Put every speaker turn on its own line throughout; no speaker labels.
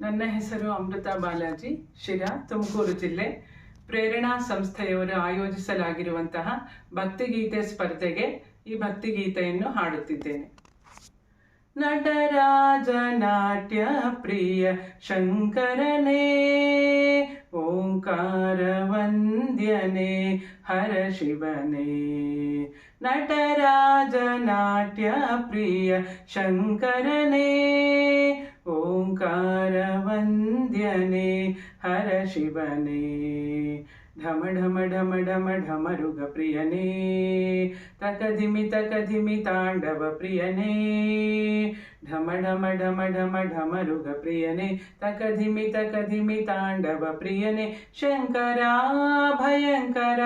ನನ್ನ ಹೆಸರು ಅಮೃತ ಬಾಲಾಜಿ, ಶಿರಾ, ತುಮಕೂರು ಜಿಲ್ಲೆ. ಪ್ರೇರಣಾ ಸಂಸ್ಥೆಯವರು ಆಯೋಜಿಸಲಾಗಿರುವಂತಹ ಭಕ್ತಿಗೀತೆ ಸ್ಪರ್ಧೆಗೆ ಈ ಭಕ್ತಿಗೀತೆಯನ್ನು ಹಾಡುತ್ತಿದ್ದೇನೆ. ನಟರಾಜ ನಾಟ್ಯ ಪ್ರಿಯ ಶಂಕರನೇ, ಓಂಕಾರ ವಂದ್ಯನೇ, ಹರ ಶಿವನೇ. ನಟರಾಜ ನಾಟ್ಯ ಪ್ರಿಯ ಶಂಕರನೇ ओङ्कारवन्द्यने हर शिवने ढम ढम ढम ढम ढमरुग प्रियने तकधिमि तकधिमि ताण्डव प्रियने ढम ढम ढम ढम ढमरुग प्रियने तकधिमि तकधिमि ताण्डव प्रियने शंकर भयंकर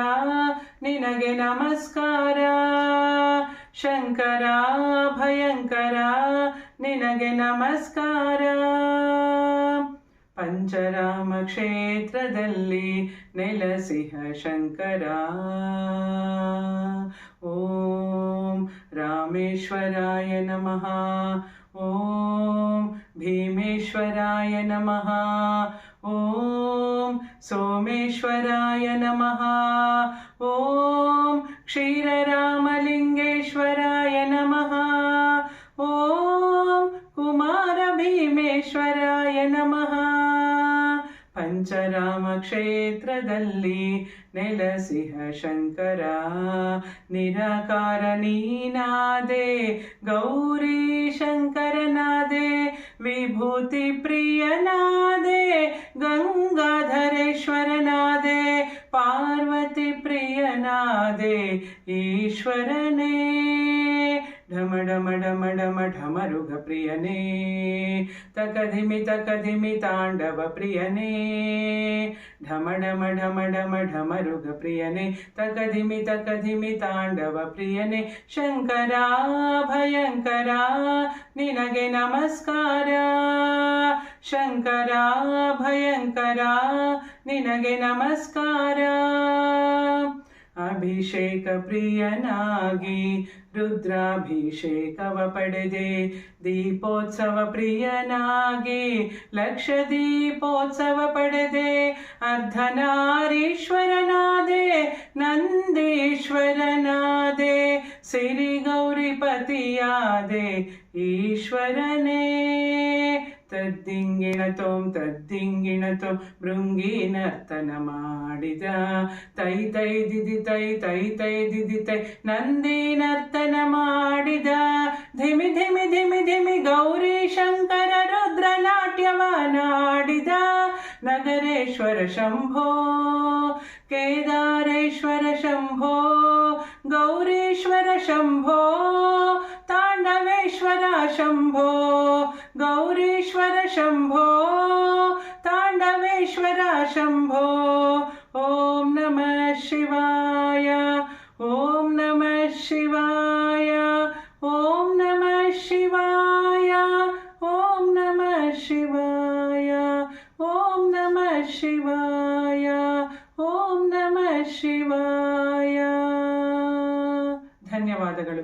निनगे नमस्कारा। शङ्करा, भयङ्करा ನಿನಗೆ ನಮಸ್ಕಾರ. ಪಂಚರಾಮ ಕ್ಷೇತ್ರದಲ್ಲಿ ನೆಲಸಿಹ ಶಂಕರ. ಓಂ ರಾಮೇಶ್ವರಾಯ ನಮಃ. ಓಂ ಭೀಮೇಶ್ವರಾಯ ನಮಃ. ಓಂ ಸೋಮೇಶ್ವರಾಯ ನಮಃ. ಓಂ ಕ್ಷೀರರಾಮಲಿಂಗೇಶ್ವರಾಯ ಪಂಚರಾಮ ಕ್ಷೇತ್ರದಲ್ಲಿ ನೆಲಸಿಹ ಶಂಕರ ನಿರಾಕಾರ ನೀನಾದೆ ಗೌರಿ ಶಂಕರನಾದೆ ವಿಭೂತಿ ಪ್ರಿಯನಾದೆ ಗಂಗಾಧರೇಶ್ವರನಾದೆ ಪಾರ್ವತಿ ಪ್ರಿಯನಾದೆ ಈಶ್ವರನೇ ಢಮ ಢಮ ಢಮ ಢಮ ಢಮರುಗ ಪ್ರಿಯನೇ ತಕಧಿಮಿ ತಕಧಿಮಿ ತಾಂಡವ ಪ್ರಿಯನೇ ಢಮ ಢಮ ಢಮ ಢಮ ಢಮರುಗ ಪ್ರಿಯನೇ ತಕಧಿಮಿ ತಕಧಿಮಿ ತಾಂಡವ ಪ್ರಿಯನೇ ಶಂಕರ ಭಯಂಕರ ನಿನಗೆ ನಮಸ್ಕಾರ ಶಂಕರ ಭಯಂಕರ ನಿನಗೆ ನಮಸ್ಕಾರ ಅಭಿಷೇಕ ಪ್ರಿಯನಾಗಿ ರುದ್ರಾಭಿಷೇಕವ ಪಡೆದೆ. ದೀಪೋತ್ಸವ ಪ್ರಿಯನಾಗಿ ಲಕ್ಷ ದೀಪೋತ್ಸವ ಪಡೆದೆ. ಅರ್ಧನಾರೀಶ್ವರನಾದೆ ನಂದೀಶ್ವರನಾದೆ. ಸಿರಿ ಗೌರಿಪತಿಯಾದೆ ಈಶ್ವರನೇ. ತದ್ದಿಂಗಿಣತೋಂ ತದ್ದಿಂಗಿಣತೋಂ ಭೃಂಗಿ ನರ್ತನ ಮಾಡಿದ. ತೈ ತೈ ದಿದಿ ತೈ ತೈ ತೈ ದಿದಿ ತೈ ನಂದಿ ನರ್ತನ ಮಾಡಿದ. ಧಿಮಿ ಧಿಮಿ ಧಿಮಿ ಧಿಮಿ, ಗೌರಿ ಶಂಕರ ರುದ್ರ ನಾಟ್ಯವ ನಾಡಿದ. ನಗರೇಶ್ವರ ಶಂಭೋ, ಕೇದಾರೇಶ್ವರ ಶಂಭೋ, ಗೌರೀಶ್ವರ ಶಂಭೋ, ತಾಂಡವೇಶ್ವರ ಶಂಭೋ ಗೌರೀಶ್ವರ ಶಂಭೋ ತಾಂಡವೇಶ್ವರ ಶಂಭೋ ಓಂ ನಮಃ ಶಿವಾಯ ಓಂ ನಮಃ ಶಿವಾಯ ಓಂ ನಮಃ ಶಿವಾಯ ಓಂ ನಮಃ ಶಿವಾಯ ಓಂ ನಮಃ ಶಿವಾಯ ಓಂ ನಮಃ ಶಿವಾಯ ಧನ್ಯವಾದಗಳು